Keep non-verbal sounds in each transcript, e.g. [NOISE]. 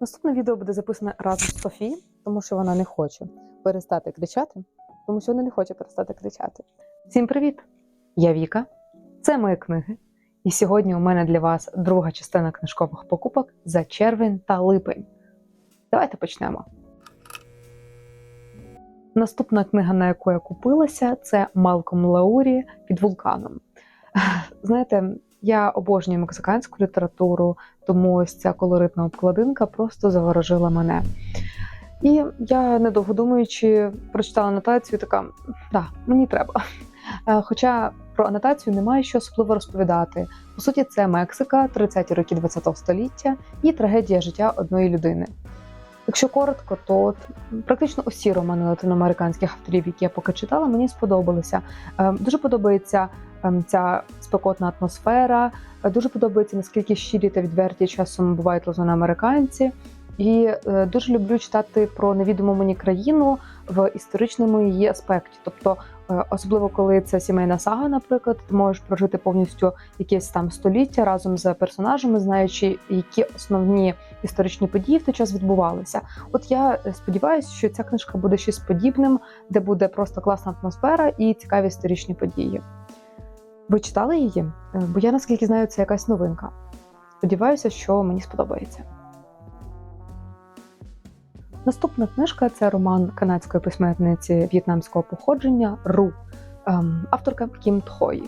Наступне відео буде записане разом з Софі, тому що вона не хоче перестати кричати, тому що вона не хоче перестати кричати. Всім привіт! Я Віка, це мої книги. І сьогодні у мене для вас друга частина книжкових покупок за червень та липень. Давайте почнемо. Наступна книга, на яку я купилася, це Малком Лаурі під вулканом. Знаєте, я обожнюю мексиканську літературу, тому ось ця колоритна обкладинка просто заворожила мене. І я, недовго думаючи, прочитала анотацію, така да, мені треба. Е, Хоча про анотацію немає що особливо розповідати. По суті, це Мексика, 30-ті роки ХХ століття і трагедія життя одної людини. Якщо коротко, то практично усі романи латиноамериканських авторів, які я поки читала, мені сподобалися. Е, Дуже подобається ем, ця спекотна атмосфера. Е, Дуже подобається, наскільки щирі та відверті часом бувають латиноамериканці. І е, дуже люблю читати про невідому мені країну в історичному її аспекті. Тобто, особливо коли це сімейна сага, наприклад, ти можеш прожити повністю якесь там століття разом з персонажами, знаючи, які основні історичні події в той час відбувалися. От я е, сподіваюся, що ця книжка буде щось подібним, де буде просто класна атмосфера і цікаві історичні події. Ви читали її? Е, Бо я наскільки знаю, це якась новинка. Сподіваюся, що мені сподобається. Наступна книжка це роман канадської письменниці в'єтнамського походження Ру, ем, авторка Кім Тхої.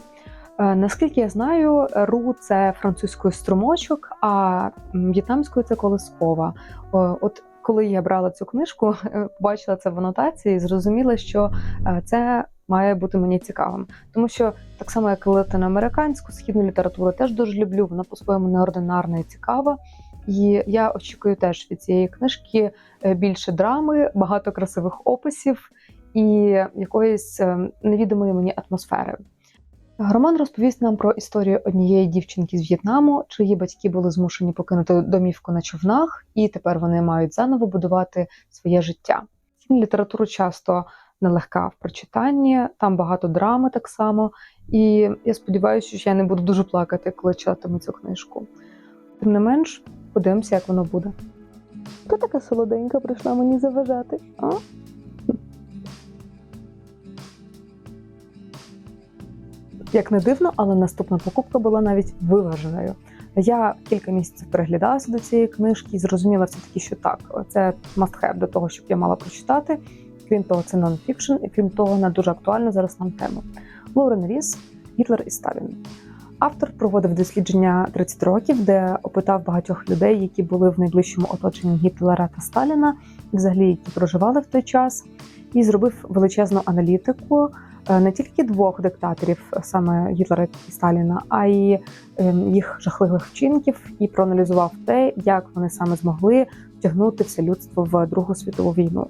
Е, Наскільки я знаю, Ру це французькою струмочок, а в'єтнамською це колискова. От коли я брала цю книжку, е, побачила це в анотації, зрозуміла, що е, це має бути мені цікавим, тому що так само, як латиноамериканську східну літературу, теж дуже люблю. Вона по-своєму неординарна і цікава. І я очікую теж від цієї книжки е, більше драми, багато красивих описів і якоїсь е, невідомої мені атмосфери. Роман розповість нам про історію однієї дівчинки з В'єтнаму, чиї батьки були змушені покинути домівку на човнах, і тепер вони мають заново будувати своє життя. Східну літературу часто нелегка в прочитанні, там багато драми так само. І я сподіваюся, що я не буду дуже плакати, коли читатиму цю книжку. Тим не менш, подивимося, як воно буде. Хто така солоденька прийшла мені заважати? А? Як не дивно, але наступна покупка була навіть виваженою. Я кілька місяців переглядалася до цієї книжки і зрозуміла все-таки, що так, це must-have до того, щоб я мала прочитати. Крім того, це нон-фікшн, і крім того, вона дуже актуальна зараз нам тема. Лорен Ріс, Гітлер і Сталін. Автор проводив дослідження 30 років, де опитав багатьох людей, які були в найближчому оточенні Гітлера та Сталіна, і взагалі які проживали в той час, і зробив величезну аналітику е, не тільки двох диктаторів, саме Гітлера і Сталіна, а й ем, їх жахливих вчинків, і проаналізував те, як вони саме змогли втягнути все людство в Другу світову війну.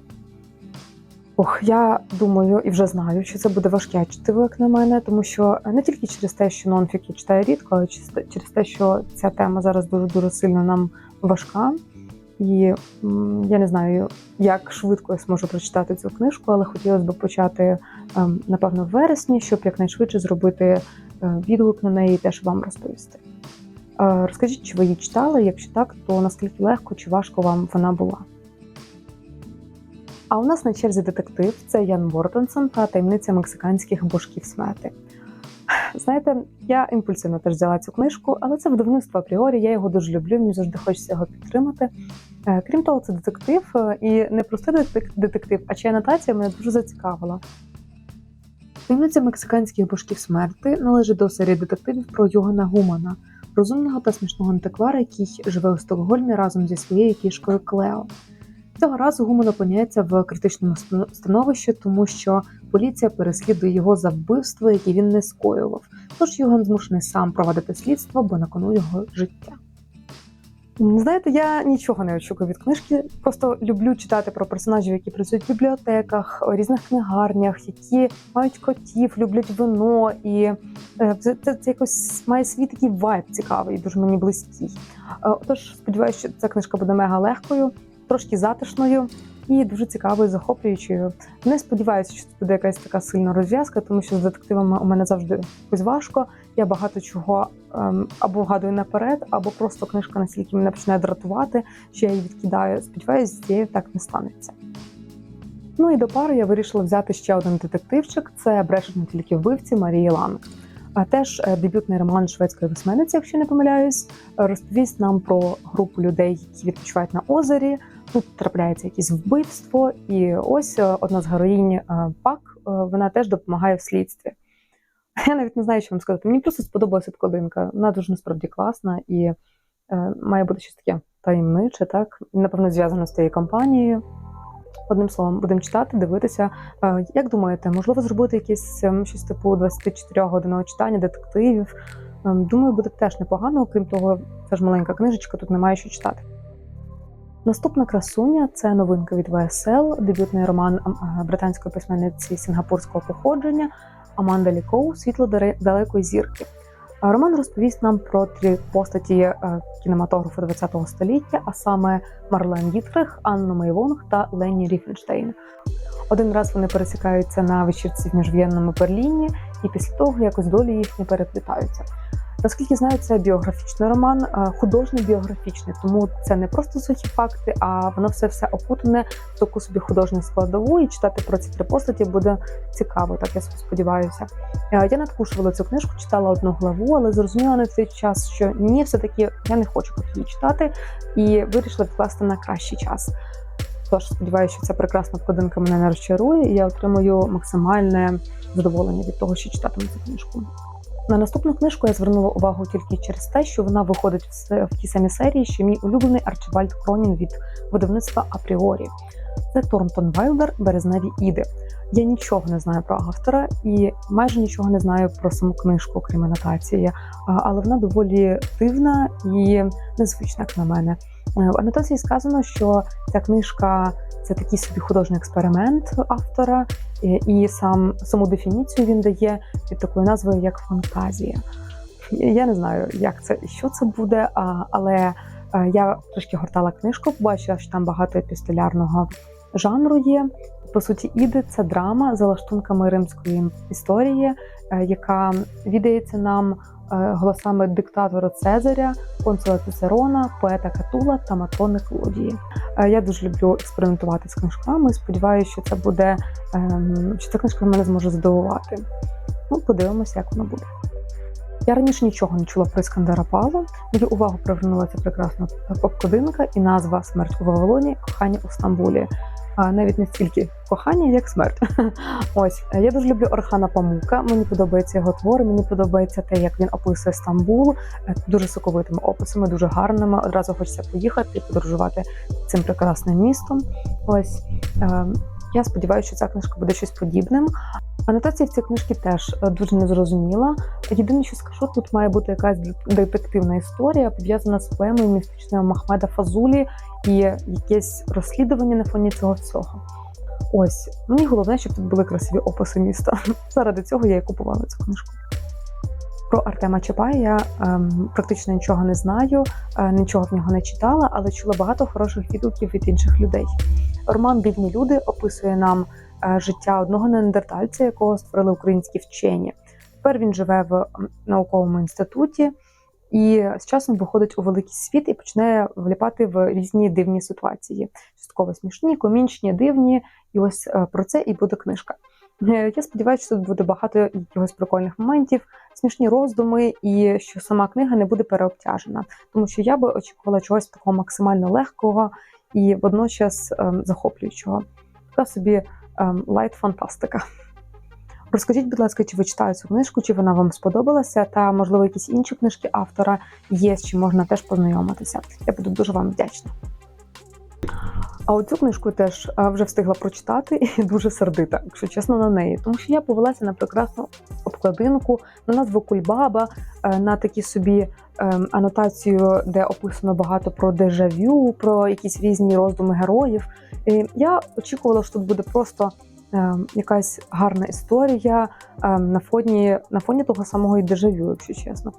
Ох, я думаю і вже знаю, що це буде важке чтиво, як на мене, тому що не тільки через те, що нонфік я читаю рідко, а через те, що ця тема зараз дуже дуже сильно нам важка. І я не знаю, як швидко я зможу прочитати цю книжку, але хотілося б почати ем, напевно в вересні, щоб якнайшвидше зробити е, відгук на неї і теж вам розповісти. Е, Розкажіть, чи ви її читали? Якщо так, то наскільки легко чи важко вам вона була? А у нас на черзі детектив це Ян Мортенсон та таємниця мексиканських божків смерти. Знаєте, я імпульсивно теж взяла цю книжку, але це видавництво апріорі, я його дуже люблю, мені завжди хочеться його підтримати. Е, Крім того, це детектив е, і не простий детектив, а чия анотація мене дуже зацікавила. Таємниця мексиканських божків смерти належить до серії детективів про Йогана Гумана, розумного та смішного антиквара, який живе у Стокгольмі разом зі своєю кішкою Клео. Цього разу Гуман опиняється в критичному ст- становищі, тому що поліція переслідує його за вбивство, яке він не скоював. Тож Йоган змушений сам провадити слідство, бо на кону його життя. Знаєте, я нічого не очікую від книжки. Просто люблю читати про персонажів, які працюють в бібліотеках, різних книгарнях, які мають котів, люблять вино, і е, це, це, це якось має свій такий вайб цікавий, дуже мені близький. Е, Тож сподіваюся, що ця книжка буде мега легкою, трошки затишною і дуже цікавою, захоплюючою. Не сподіваюся, що це буде якась така сильна розв'язка, тому що з детективами у мене завжди якось важко. Я багато чого ем, або вгадую наперед, або просто книжка настільки мене починає дратувати, що я її відкидаю. Сподіваюсь, з цією так не станеться. Ну і до пари я вирішила взяти ще один детективчик: це брешуть не тільки вбивці Марії Ланг. А теж е, дебютний роман шведської письменниці, якщо не помиляюсь, розповість нам про групу людей, які відпочивають на озері. Тут трапляється якесь вбивство, і ось е, одна з героїнь е, Пак, е, вона теж допомагає в слідстві. [LAUGHS] Я навіть не знаю, що вам сказати. Мені просто сподобалася обкладинка. Вона дуже насправді класна і має бути щось таке таємниче, так? Напевно, зв'язано з цією компанією. Одним словом, будемо читати, дивитися. Як думаєте, можливо, зробити якесь щось типу 24 годинного читання, детективів? Ем, Думаю, буде теж непогано. Окрім того, це ж маленька книжечка, тут немає що читати. Наступна красуня це новинка від ВСЛ, дебютний роман е, британської письменниці сінгапурського походження Аманда Лікоу Світло далекої зірки. А Роман розповість нам про три постаті е, кінематографу ХХ століття, а саме Марлен Дітрих, Анну Мейвонг та Лені Ріфенштейн. Один раз вони пересікаються на вечірці в міжвоєнному Берліні, і після того якось долі їхні переплітаються. Наскільки знаю, це біографічний роман, е, художньо біографічний, тому це не просто сухі факти, а воно все все окутане в таку собі художню складову, і читати про ці три постаті буде цікаво, так я сподіваюся. Е, Я надкушувала цю книжку, читала одну главу, але зрозуміла на цей час, що ні, все-таки я не хочу поки її читати, і вирішила відкласти на кращий час. Тож сподіваюся, що ця прекрасна вкладинка мене не розчарує, і я отримую максимальне задоволення від того, що читатиму цю книжку. На наступну книжку я звернула увагу тільки через те, що вона виходить в тій самій серії, що мій улюблений Арчибальд Кронін від видавництва Апріорі. Це Тормтон Вайлдер Березневі іди. Я нічого не знаю про автора і майже нічого не знаю про саму книжку, крім анотації, але вона доволі дивна і незвична, як на мене. Е, В анотації сказано, що ця книжка це такий собі художній експеримент автора, е, і сам саму дефініцію він дає під такою назвою як фантазія. Я не знаю, як це і що це буде, але я трошки гортала книжку, побачила, що там багато епістолярного жанру є. По суті, іди це драма за лаштунками римської історії, е, яка віддається нам е, голосами диктатора Цезаря, консула Цицерона, поета Катула та Матрони Клодії. Е, Я дуже люблю експериментувати з книжками. Сподіваюся, що це буде ем, що ця книжка мене зможе здивувати. Ну, подивимося, як воно буде. Я раніше нічого не чула про Іскандера Павла. Мою увагу привернула ця прекрасна обкладинка і назва Смерть у Вавилоні, кохання у Стамбулі. А навіть не стільки кохання, як смерть. [LAUGHS] Ось я дуже люблю Орхана Памука. Мені подобається його твори. Мені подобається те, як він описує Стамбул е, дуже соковитими описами, дуже гарними. Одразу хочеться поїхати і подорожувати цим прекрасним містом. Ось е, я сподіваюся, що ця книжка буде щось подібним. Анотація в цій книжці теж е, дуже незрозуміла. Єдине, що скажу, тут має бути якась детективна історія, пов'язана з поемою містичною Махмеда Фазулі і якесь розслідування на фоні цього всього. Ось мені головне, щоб тут були красиві описи міста. [LAUGHS] Заради цього я і купувала цю книжку. Про Артема Чапая я ем, практично нічого не знаю, е, нічого в нього не читала, але чула багато хороших відгуків від інших людей. Роман Бідні люди описує нам життя одного неандертальця, якого створили українські вчені. Тепер він живе в науковому інституті і з часом виходить у великий світ і починає вліпати в різні дивні ситуації. Частково смішні, комічні, дивні. І ось е, про це і буде книжка. Е, Я сподіваюся, що тут буде багато якихось прикольних моментів, смішні роздуми, і що сама книга не буде переобтяжена, тому що я би очікувала чогось такого максимально легкого і водночас ем, захоплюючого. Така собі лайт-фантастика. Розкажіть, будь ласка, чи ви читали цю книжку, чи вона вам сподобалася, та можливо якісь інші книжки автора є, з чим можна теж познайомитися. Я буду дуже вам вдячна. А оцю книжку теж вже встигла прочитати і [LAUGHS] дуже сердита, якщо чесно, на неї. Тому що я повелася на прекрасну обкладинку, на назву Кульбаба, е, на такі собі ем, анотацію, де описано багато про дежавю, про якісь різні роздуми героїв. І я очікувала, що тут буде просто ем, якась гарна історія ем, на фоні на фоні того самого і дежавю, якщо чесно.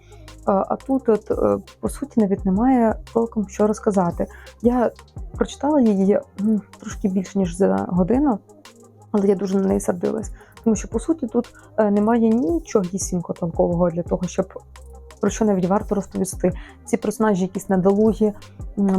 Е, А тут, от, е, по суті, навіть немає толком що розказати. Я прочитала її трошки більше ніж за годину, але я дуже на неї сердилась. Тому що, по суті, тут е, немає нічого толкового для того, щоб про що навіть варто розповісти. Ці персонажі якісь недолугі,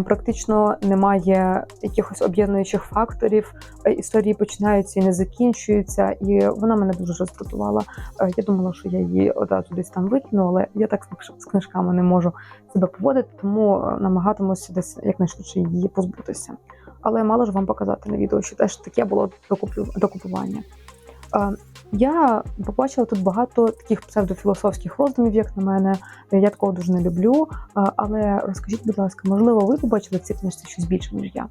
практично немає якихось об'єднуючих факторів. Е, Історії починаються і не закінчуються, і вона мене дуже роздратувала. Е, Я думала, що я її одразу десь там викину, але я так з книжками не можу себе поводити, тому е, намагатимуся десь якнайшвидше її позбутися. Але мало ж вам показати на відео, що теж таке було докупування. Я побачила тут багато таких псевдофілософських роздумів, як на мене. Я такого дуже не люблю. Але розкажіть, будь ласка, можливо, ви побачили в цій книжці щось більше, ніж я.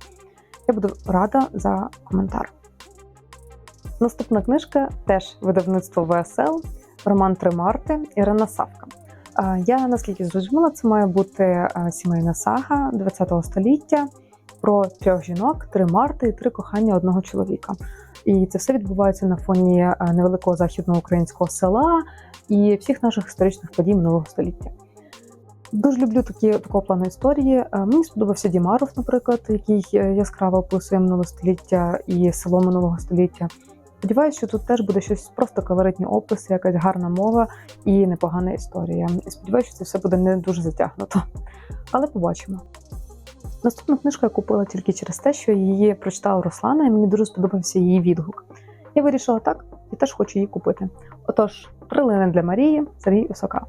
Я буду рада за коментар. Наступна книжка теж видавництво ВСЛ, роман Три Марти Ірина Савка. Я наскільки зрозуміла, це має бути сімейна сага ХХ століття про трьох жінок, три марти і три кохання одного чоловіка. І це все відбувається на фоні е, невеликого західноукраїнського села і всіх наших історичних подій минулого століття. Дуже люблю такі такого плану історії. Е, Мені сподобався Дімаров, наприклад, який е, яскраво описує минуле століття і село минулого століття. Сподіваюся, що тут теж буде щось просто колоритні описи, якась гарна мова і непогана історія. Сподіваюся, що це все буде не дуже затягнуто. Але побачимо. Наступну книжку я купила тільки через те, що її прочитала Руслана, і мені дуже сподобався її відгук. Я вирішила так, і теж хочу її купити. Отож, «Прилини для Марії Сергій Осока.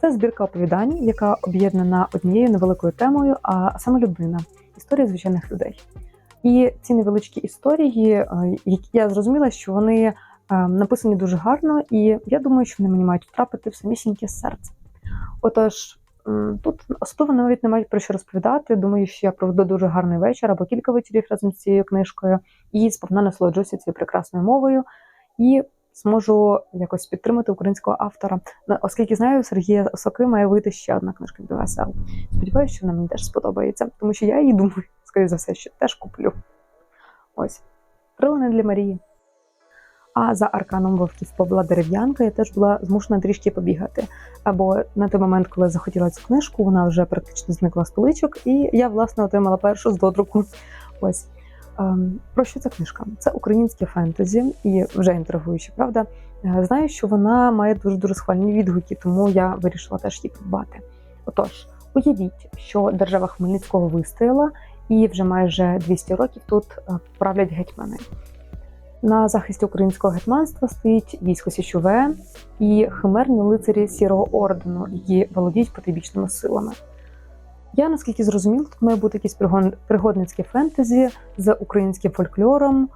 Це збірка оповідань, яка об'єднана однією невеликою темою, а саме людина історії звичайних людей. І ці невеличкі історії, е, які я зрозуміла, що вони е, написані дуже гарно, і я думаю, що вони мені мають втрапити в самісіньке серце. Отож, тут особливо навіть немає про що розповідати. Думаю, що я проведу дуже гарний вечір або кілька вечорів разом з цією книжкою і сповна насолоджуся цією прекрасною мовою і зможу якось підтримати українського автора. Оскільки знаю, Сергія Соки має вийти ще одна книжка від ВСЛ. Сподіваюся, що вона мені теж сподобається, тому що я її думаю, скоріш за все, що теж куплю. Ось. Прилини для Марії. А за арканом вовків Павла Дерев'янка я теж була змушена трішки побігати. Або на той момент, коли захотіла цю книжку, вона вже практично зникла з поличок, і я, власне, отримала першу з додруку. Ось. Ем, Про що ця книжка? Це українське фентезі, і вже інтригуюче, правда? Е, Знаю, що вона має дуже дуже схвальні відгуки, тому я вирішила теж її придбати. Отож, уявіть, що держава Хмельницького вистояла, і вже майже 200 років тут е, правлять гетьмани. На захисті українського гетьманства стоїть військо Січове і химерні лицарі Сірого ордену, які володіють потибічними силами. Я наскільки зрозуміла, тут має бути якесь пригон- пригодницьке фентезі з українським фольклором.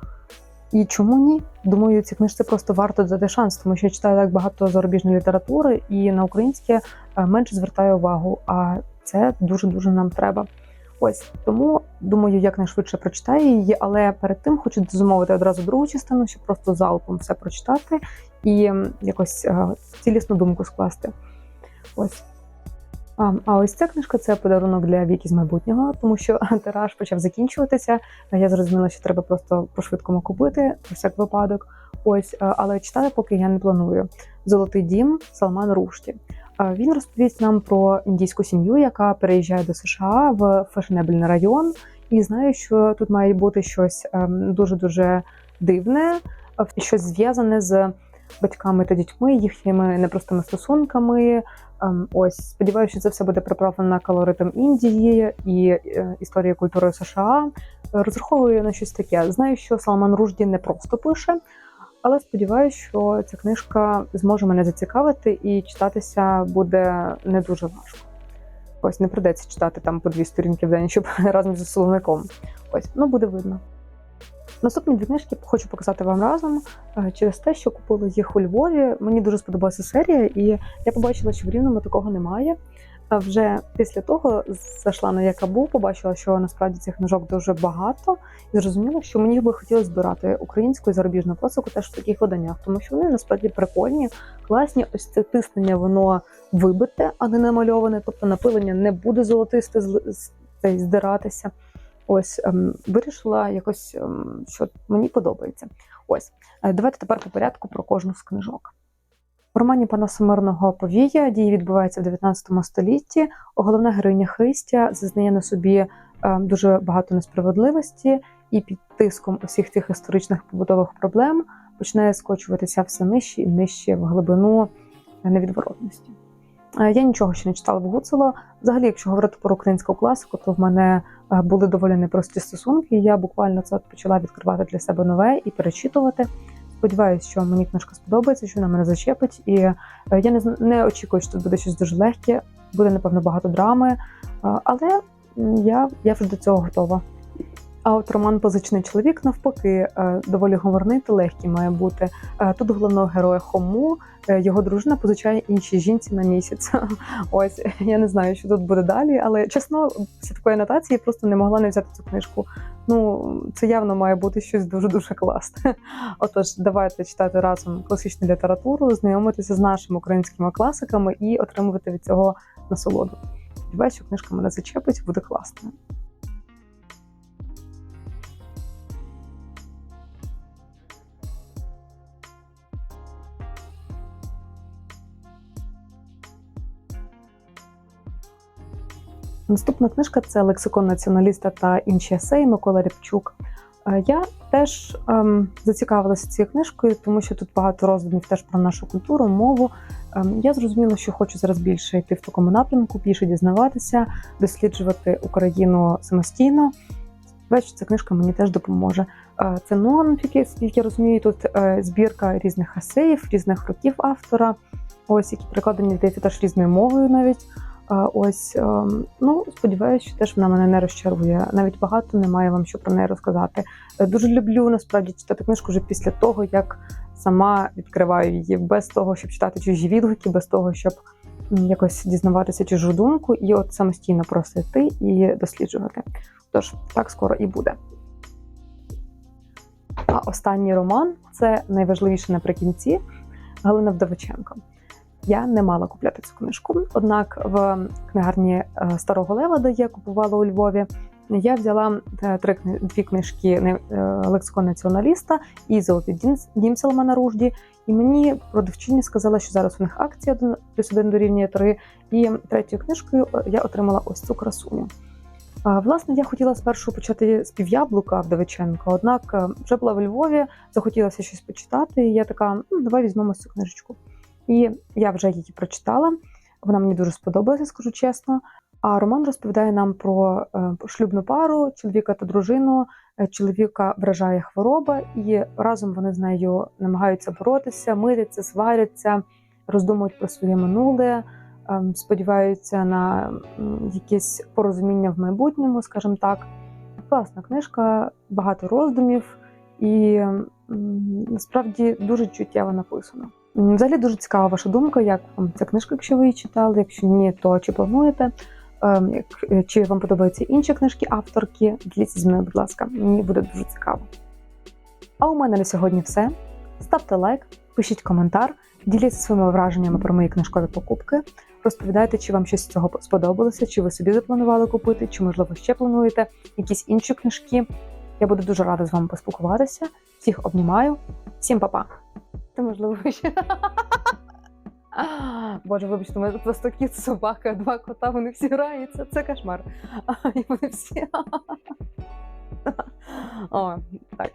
І чому ні? Думаю, ці книжці просто варто дати шанс, тому що я читаю так багато зарубіжної літератури, і на українське е, менше звертаю увагу. А це дуже дуже нам треба. Ось тому думаю, якнайшвидше прочитаю її, але перед тим хочу замовити одразу другу частину, щоб просто залпом все прочитати і якось е, цілісну думку скласти. Ось. А, а ось ця книжка це подарунок для віки з майбутнього, тому що [LAUGHS] тираж почав закінчуватися. Я зрозуміла, що треба просто по-швидкому купити про всяк випадок. Ось, е, але читати поки я не планую. Золотий дім Салман Рушті. Він розповість нам про індійську сім'ю, яка переїжджає до США в фешенебельний район, і знаю, що тут має бути щось дуже дуже дивне, е, щось зв'язане з батьками та дітьми, їхніми непростими стосунками. Ем, Ось сподіваюся, що це все буде приправлено колоритом Індії і е, історією культури США. Розраховую на щось таке. Знаю, що Салман Ружді не просто пише, але сподіваюся, що ця книжка зможе мене зацікавити і читатися буде не дуже важко. Ось не придеться читати там по дві сторінки в день, щоб [LAUGHS] разом зі словником. Ось, ну буде видно. Наступні дві книжки хочу показати вам разом е, через те, що купила їх у Львові. Мені дуже сподобалася серія, і я побачила, що в Рівному такого немає. Вже після того зайшла на Якабу, побачила, що насправді цих книжок дуже багато, і зрозуміла, що мені би хотілося збирати українську і зарубіжну класику теж в таких виданнях, тому що вони насправді прикольні, класні. Ось це тиснення, воно вибите, а не намальоване. Тобто напилення не буде золотисте здиратися. Ось ем, вирішила якось, ем, що мені подобається. Ось Е, давайте тепер по порядку про кожну з книжок. В романі Панаса Мирного Повія дії відбуваються в 19 столітті. Головна героїня Христя зазнає на собі е, дуже багато несправедливості, і під тиском усіх тих історичних побутових проблем починає скочуватися все нижче і нижче в глибину невідворотності. Е, Я нічого ще не читала в Гуцело. Взагалі, якщо говорити про українську класику, то в мене е, були доволі непрості стосунки. Я буквально це почала відкривати для себе нове і перечитувати. Сподіваюся, що мені книжка сподобається, що вона мене зачепить. І е, я не не очікую, що тут буде щось дуже легке, буде напевно багато драми, е, але я, я вже до цього готова. А от роман Позичний чоловік навпаки е, доволі говорний та легкий має бути. Тут головного героя Хому його дружина позичає іншій жінці на місяць. [LAUGHS] Ось я не знаю, що тут буде далі, але чесно, після такої анотації просто не могла не взяти цю книжку. Ну, це явно має бути щось дуже дуже класне. [LAUGHS] Отож, давайте читати разом класичну літературу, знайомитися з нашими українськими класиками і отримувати від цього насолоду. Сподіваюся, що книжка мене зачепить, буде класною. Наступна книжка це лексикон націоналіста та інші есеї Микола Рябчук. Е, Я теж ем, зацікавилася цією книжкою, тому що тут багато роздумів теж про нашу культуру, мову. Ем, я зрозуміла, що хочу зараз більше йти в такому напрямку, більше дізнаватися, досліджувати Україну самостійно. Що ця книжка мені теж допоможе. Е, Це нонфіки, скільки я розумію, тут е, збірка різних есеїв, різних років автора, ось які перекладені здається теж різною мовою навіть. Ось ем, ну сподіваюся, що теж вона мене не розчарує. Навіть багато немає вам що про неї розказати. Е, Дуже люблю насправді читати книжку вже після того, як сама відкриваю її, без того, щоб читати чужі відгуки, без того, щоб якось дізнаватися чужу думку, і от самостійно просто йти і досліджувати. Тож так скоро і буде. А останній роман це найважливіше наприкінці Галина Вдовиченко. Я не мала купляти цю книжку. Однак в книгарні е, Старого Лева, де я купувала у Львові, я взяла е, три дві книжки е, лексикон націоналіста і Золотий дім, дім Салмана Ружді. І мені продавчиня сказала, що зараз у них акція один плюс один дорівнює три. І третьою книжкою я отримала ось цю красуню. Власне, я хотіла спершу почати з пів'яблука Вдовиченка, однак вже була в Львові, захотілося щось почитати. І я така, ну давай візьмемо цю книжечку. І я вже її прочитала. Вона мені дуже сподобалася, скажу чесно. А роман розповідає нам про е, шлюбну пару, чоловіка та дружину. Е, Чоловіка вражає хвороба, і разом вони з нею намагаються боротися, миряться, сваряться, роздумують про своє минуле, ем, сподіваються на якесь порозуміння в майбутньому, скажімо так. Класна книжка, багато роздумів і насправді дуже чуттєво написано. Взагалі дуже цікава ваша думка, як вам ця книжка, якщо ви її читали. Якщо ні, то чи плануєте? Ем, е, Чи вам подобаються інші книжки авторки? Діліться зі мною, будь ласка, мені буде дуже цікаво. А у мене на сьогодні все. Ставте лайк, пишіть коментар, діліться своїми враженнями про мої книжкові покупки. Розповідайте, чи вам щось з цього сподобалося, чи ви собі запланували купити, чи можливо ще плануєте якісь інші книжки. Я буду дуже рада з вами поспілкуватися. Всіх обнімаю. Всім па-па. Та можливо ще. Боже, вибачте, у мене просто кіт, собака, два кота, вони всі граються. Це кошмар. І вони всі. О, так.